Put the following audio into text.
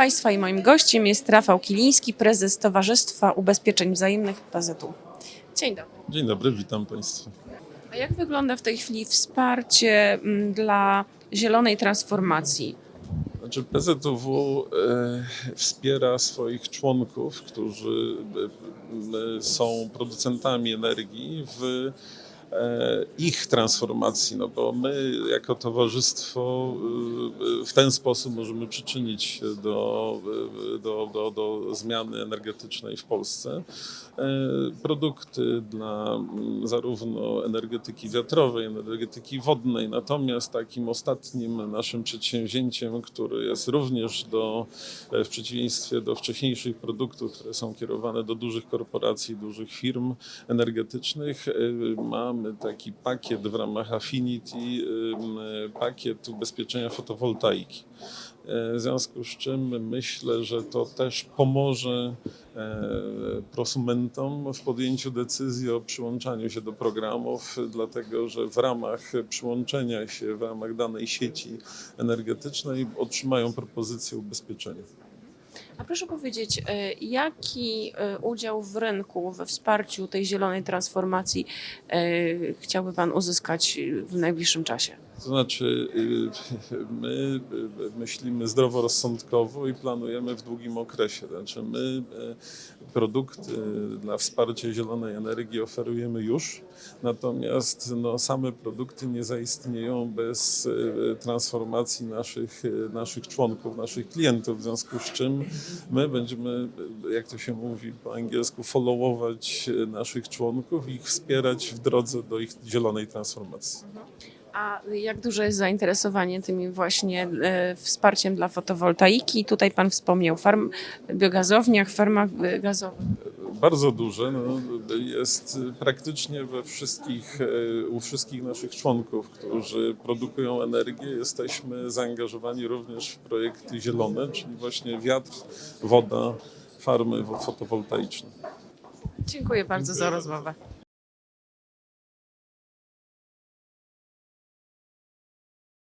Państwa i moim gościem jest Rafał Kiliński, prezes Towarzystwa Ubezpieczeń Wzajemnych PZU. Dzień dobry. Dzień dobry, witam Państwa. A jak wygląda w tej chwili wsparcie mm, dla zielonej transformacji? Znaczy PZW e, wspiera swoich członków, którzy e, są producentami energii w ich transformacji, no bo my jako towarzystwo e, w ten sposób możemy przyczynić się do, e, do, do, do zmiany energetycznej w Polsce. E, Produkty dla mm, zarówno energetyki wiatrowej, energetyki wodnej, natomiast takim ostatnim naszym przedsięwzięciem, który jest również do, e, w przeciwieństwie do wcześniejszych produktów, które są kierowane do dużych korporacji, dużych firm energetycznych, e, mamy taki pakiet w ramach Affinity, pakiet ubezpieczenia fotowoltaiki. E, W związku z czym myślę, że to też pomoże e, prosumentom w podjęciu decyzji o przyłączaniu się do programów, dlatego że w ramach przyłączenia się, w ramach danej sieci energetycznej otrzymają propozycję ubezpieczenia. A proszę powiedzieć, e, jaki e, udział w rynku, we wsparciu tej zielonej transformacji e, chciałby Pan uzyskać w najbliższym czasie? To znaczy, y, my y, myślimy zdroworozsądkowo i planujemy w długim okresie. Znaczy, my y, produkty dla wsparcia zielonej energii oferujemy już, natomiast no, same produkty nie zaistnieją bez y, transformacji naszych, y, naszych członków, naszych klientów, w związku z czym my będziemy, y, jak to się mówi po angielsku, followować y, naszych członków i ich wspierać w drodze do ich zielonej transformacji. A jak duże jest zainteresowanie tymi właśnie e, wsparciem dla fotowoltaiki? Tutaj Pan wspomniał farm, biogazowniach, farmach e, gazowych. Bardzo duże. No, jest praktycznie we wszystkich, e, u wszystkich naszych członków, którzy produkują energię, jesteśmy zaangażowani również w projekty zielone, czyli właśnie wiatr, woda, farmy fotowoltaiczne. Dziękuję bardzo za rozmowę.